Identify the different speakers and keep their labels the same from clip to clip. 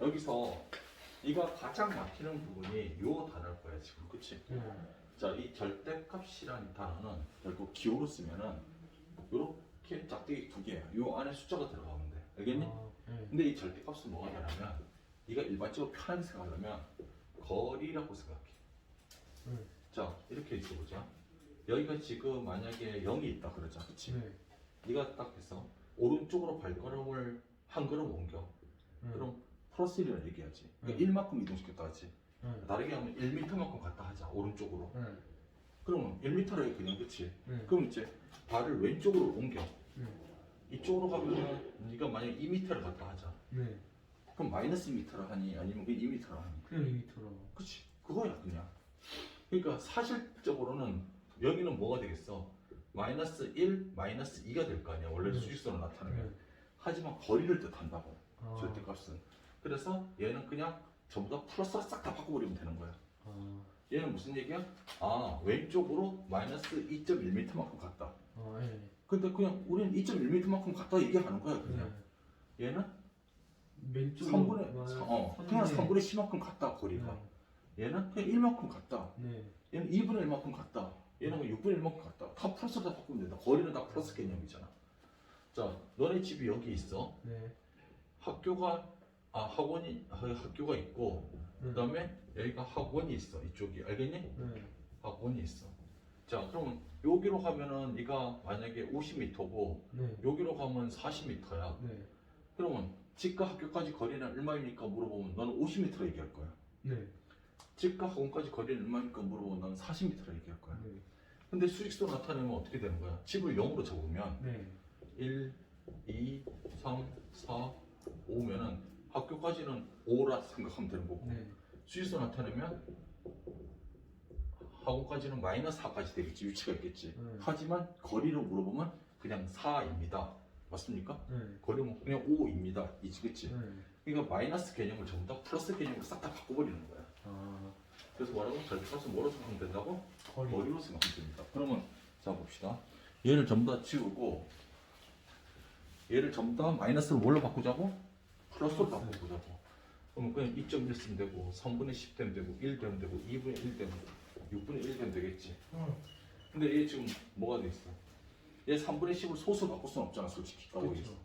Speaker 1: 여기서 이가 가장 막히는 부분이 요 단어일 거야 지금 그치?
Speaker 2: 네.
Speaker 1: 자이 절대값이라는 단어는 결국 기호로 쓰면은 요렇게 짝대기 두 개야 요 안에 숫자가 들어가면 돼 알겠니?
Speaker 2: 아, 네.
Speaker 1: 근데 이 절대값은 뭐가 되냐면 네가 일반적으로 편하게 생각하려면 거리라고 생각해
Speaker 2: 네.
Speaker 1: 자 이렇게 있어보자 여기가 지금 만약에 0이 있다 그러자 그치?
Speaker 2: 네.
Speaker 1: 네가 딱 해서 오른쪽으로 발걸음을 한 걸음 옮겨
Speaker 2: 네.
Speaker 1: 그럼 플러스 1이라 얘기하지
Speaker 2: 네.
Speaker 1: 그러니까 1만큼 이동시켰다 하지
Speaker 2: 네.
Speaker 1: 다르게 하면 1m만큼 갔다 하자 오른쪽으로
Speaker 2: 네.
Speaker 1: 그러면 1m라 그냥 그치
Speaker 2: 네.
Speaker 1: 그럼 이제 발을 왼쪽으로 옮겨
Speaker 2: 네.
Speaker 1: 이쪽으로 가면 네가 만약에 2m를 갔다 하자
Speaker 2: 네.
Speaker 1: 그럼 마이너스 2m라 하니 아니면 그냥 2m라 하니
Speaker 2: 그냥 2m로.
Speaker 1: 그치 그거야 그냥 그러니까 사실적으로는 여기는 뭐가 되겠어 마이너스 1 마이너스 2가 될 거 아니야 원래
Speaker 2: 네.
Speaker 1: 수직선으로 나타나면
Speaker 2: 네.
Speaker 1: 하지만 거리를 뜻한다고
Speaker 2: 아.
Speaker 1: 절대값은 그래서 얘는 그냥 전부 다 플러스로 싹 다 바꿔버리면 되는 거야
Speaker 2: 아.
Speaker 1: 얘는 무슨 얘기야? 아 왼쪽으로 마이너스 2.1m만큼 갔다
Speaker 2: 아, 예.
Speaker 1: 근데 그냥 우리는 2.1m만큼 갔다 얘기하는 거야 그냥
Speaker 2: 네.
Speaker 1: 얘는
Speaker 2: 왼쪽
Speaker 1: 3분의 어, 그냥 3분의 10만큼 갔다 거리가
Speaker 2: 네.
Speaker 1: 얘는 그냥 1만큼 갔다
Speaker 2: 네.
Speaker 1: 얘는 2분의 1만큼 갔다. 얘는 6분의 1만큼 갔다. 다 플러스로 다 바꾸면 된다. 거리는 다 플러스 개념이잖아. 자, 너네 집이 여기 있어.
Speaker 2: 네.
Speaker 1: 학교가 아 학원이 아, 학교가 있고
Speaker 2: 네.
Speaker 1: 그다음에 여기가 학원이 있어. 이쪽이 알겠니?
Speaker 2: 네.
Speaker 1: 학원이 있어. 자, 그러면 여기로 가면은 네가 만약에 50m고
Speaker 2: 네.
Speaker 1: 여기로 가면 40m야.
Speaker 2: 네.
Speaker 1: 그러면 집과 학교까지 거리는 얼마입니까? 물어보면 너는 50m라 얘기할 거야.
Speaker 2: 네.
Speaker 1: 집과 학원까지 거리는 얼마입니까? 물어보면 너는 40m라 얘기할 거야.
Speaker 2: 네.
Speaker 1: 근데 수직선 나타내면 어떻게 되는 거야? 집을 0으로 적으면
Speaker 2: 네.
Speaker 1: 1, 2, 3, 4, 5면은 학교까지는 5라 생각하면 되는 거고
Speaker 2: 네.
Speaker 1: 수직선 나타내면 학원까지는 마이너스 4까지 되겠지 위치가 있겠지
Speaker 2: 네.
Speaker 1: 하지만 거리를 물어보면 그냥 4입니다 맞습니까?
Speaker 2: 네.
Speaker 1: 거리는 그냥 5입니다 이지 그치?
Speaker 2: 네.
Speaker 1: 그러니까 마이너스 개념을 전부 다 플러스 개념으로 싹 다 바꿔버리는 거야
Speaker 2: 아.
Speaker 1: 그래서 뭐라고? 절대값은 뭐로 생각하면 된다고?
Speaker 2: 거리.
Speaker 1: 머리로 생각하면 됩니다. 그러면 자 봅시다. 얘를 전부 다 지우고 얘를 전부 다 마이너스로 뭘로 바꾸자고? 플러스로 다
Speaker 2: 플러스.
Speaker 1: 바꾸자고. 그러면 그냥 2.1 쓰면 되고 3분의 10 되면 되고 1 되면 되고 2분의 1 되면 되고 6분의 1 되면 되겠지.
Speaker 2: 응.
Speaker 1: 근데 얘 지금 뭐가 돼 있어? 얘 3분의 10을 소수로 바꿀 수는 없잖아 솔직히 있어.
Speaker 2: 그렇죠.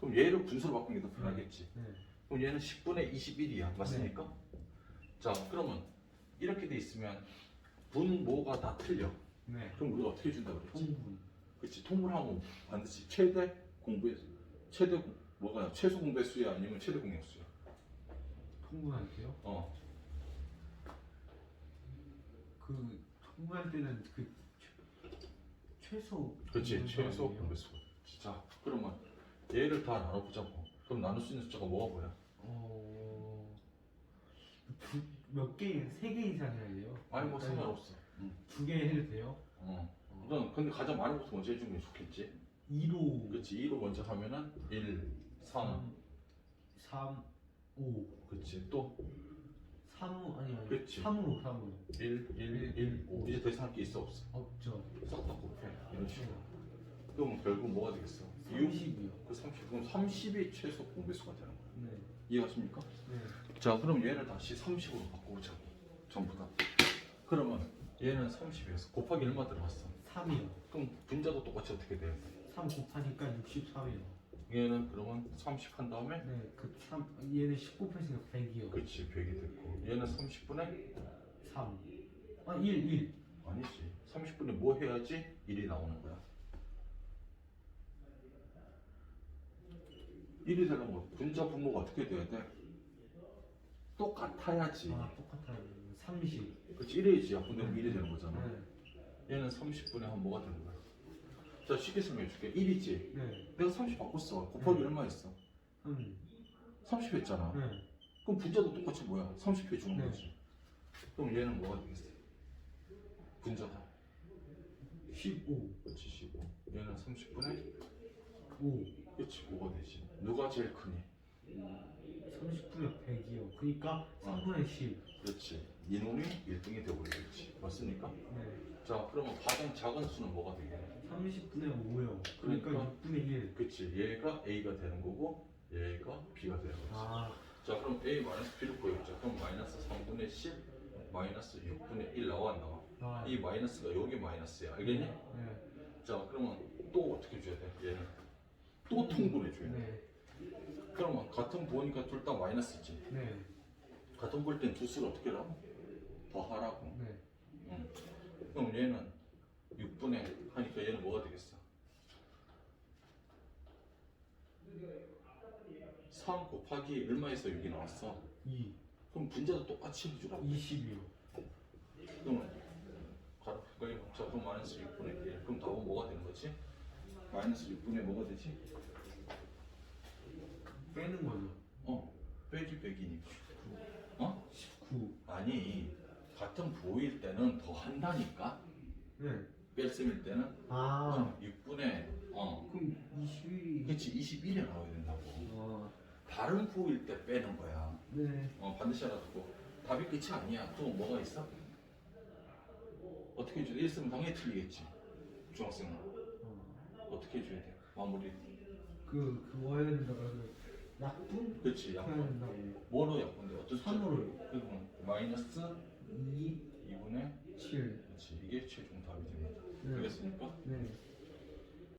Speaker 1: 그럼 얘를 분수로 바꾸는 게 더 편하겠지.
Speaker 2: 네.
Speaker 1: 그럼 얘는 10분의 21이야. 맞습니까? 자 그러면 이렇게 돼 있으면 분모가 다 틀려.
Speaker 2: 네.
Speaker 1: 그럼 우리가 어떻게 준다 그랬지?
Speaker 2: 통분.
Speaker 1: 그렇지 통분하면 반드시 최대 공부의 최대 공- 뭐가 최소 공부의 수야 아니면 최대 공약 수야
Speaker 2: 통분할게요.
Speaker 1: 어
Speaker 2: 그 통분할 때는 그 최, 최소.
Speaker 1: 그렇지 최소
Speaker 2: 아니에요?
Speaker 1: 공부의 수자 그러면 얘를 다 나눠보자고 그럼 나눌 수 있는 숫자가 뭐가 뭐야
Speaker 2: 어. 두, 몇 개, 세개 이상 해야 돼요?
Speaker 1: 아니 뭐 상관없어 응.
Speaker 2: 두개 해도 돼요?
Speaker 1: 어 그럼 근데 가장 많은 것부터 먼저 해주는 게 좋겠지
Speaker 2: 2로
Speaker 1: 그렇지 2로 먼저 하면은 1 3
Speaker 2: 3, 5,
Speaker 1: 그렇지 또
Speaker 2: 3, 아니, 아니.
Speaker 1: 그치.
Speaker 2: 3으로, 3으로.
Speaker 1: 1 1 1 5 이제 더 이상 할 게 있어 없어
Speaker 2: 없죠.
Speaker 1: 싹다 곱해 이런 식으로 그럼 결국 뭐가 되겠어 6
Speaker 2: 30이요.
Speaker 1: 그 30, 그럼 30이 최소 공배수가 되는 거야.
Speaker 2: 네.
Speaker 1: 이해가십니까?
Speaker 2: 네.
Speaker 1: 자, 그럼 얘를 다시 30으로 바꿔보자고. 전부 다. 그러면 얘는 30이었어. 곱하기 얼마 들어갔어?
Speaker 2: 3이요.
Speaker 1: 그럼 분자도 똑같이 어떻게 돼요?
Speaker 2: 3 곱하니까 63이요.
Speaker 1: 얘는 그러면 30 한 다음에
Speaker 2: 네, 그 3, 얘는 19 뺐으니까 100이요.
Speaker 1: 그치 100이 됐고 얘는 30분에
Speaker 2: 3. 아, 1, 1.
Speaker 1: 아니지 30분에 뭐 해야지 1이 나오는 거야 1이 되는 거 분자 분모가 어떻게 돼야 돼? 똑같아야지
Speaker 2: 아, 똑같아요. 30.
Speaker 1: 그치 1이지 약분되면 1이 되는 거잖아
Speaker 2: 네.
Speaker 1: 얘는 30분에 한 뭐가 되는 거야? 자 쉽게 설명해 줄게 1이지
Speaker 2: 네.
Speaker 1: 내가 30 바꿨어 곱하기
Speaker 2: 음.
Speaker 1: 얼마 했어?
Speaker 2: 3.
Speaker 1: 30 했잖아
Speaker 2: 네.
Speaker 1: 그럼 분자도 똑같이 뭐야? 30 해주는
Speaker 2: 네.
Speaker 1: 거지 그럼 얘는 뭐가 되겠어? 분자다
Speaker 2: 15.
Speaker 1: 그렇지 15 얘는 30분에
Speaker 2: 5.
Speaker 1: 그렇지 5가 되지 누가 제일 크니?
Speaker 2: 30분에 100이요. 그러니까 3분의 10.
Speaker 1: 그렇지 이놈이 1등이 되어버리겠지 맞습니까?
Speaker 2: 네.
Speaker 1: 자 그러면 가장 작은 수는 뭐가 되겠냐
Speaker 2: 30분의 5요. 그러니까
Speaker 1: 그러니까
Speaker 2: 6분의 1.
Speaker 1: 그치 얘가 A가 되는 거고 얘가 B가 되는 거지
Speaker 2: 아,
Speaker 1: 자 그럼 A 마이너스 B를 구해보자. 그럼 마이너스 3분의 10 마이너스 6분의 1 나와 안 나와?
Speaker 2: 아,
Speaker 1: 이 마이너스가 여기 마이너스야. 알겠니?
Speaker 2: 네.
Speaker 1: 자 그러면 또 어떻게 줘야 돼? 얘는 또 통분해 줘야 돼.
Speaker 2: 네.
Speaker 1: 그러면 같은 부호니까 둘 다 마이너스지.
Speaker 2: 네.
Speaker 1: 같은 부호일 땐두 수를 어떻게 하라고? 더하라고.
Speaker 2: 네.
Speaker 1: 응. 그럼 얘는 6분의 하니까 얘는 뭐가 되겠어? 3 곱하기 얼마에서 6이 나왔어?
Speaker 2: 2.
Speaker 1: 그럼 분자도 똑같이 해주라고.
Speaker 2: 20이요.
Speaker 1: 그러면 가로 자 그럼 마이너스 6분의 1 그럼 답은 뭐가 되는 거지? 마이너스 6분의 뭐가 되지?
Speaker 2: 빼는 거죠.
Speaker 1: 어 빼기 빼기니까 어?
Speaker 2: 9.
Speaker 1: 아니 같은 부호일 때는 더 한다니까
Speaker 2: 네.
Speaker 1: 뺄셈일 때는
Speaker 2: 아.
Speaker 1: 어, 6분의 어
Speaker 2: 그럼 21이.
Speaker 1: 그치 21이 나와야 된다고
Speaker 2: 아.
Speaker 1: 다른 부호일 때 빼는 거야
Speaker 2: 네.
Speaker 1: 어 반드시 알아두고 답이 끝이 아니야 또 뭐가 있어? 어떻게 해줘야 돼? 있으면 당연히 틀리겠지 중학생은
Speaker 2: 어.
Speaker 1: 어떻게 해줘야 돼? 마무리
Speaker 2: 그 그거 해야 된다고 그 약분
Speaker 1: 그렇지 약분
Speaker 2: 된다고.
Speaker 1: 뭐로 약분돼? 어떤 숫자?
Speaker 2: 3으로요.
Speaker 1: 그럼 마이너스
Speaker 2: 2,
Speaker 1: 2분의
Speaker 2: 7.
Speaker 1: 그렇지 이게 최종 답이 됩니다
Speaker 2: 네.
Speaker 1: 알겠습니까?
Speaker 2: 네.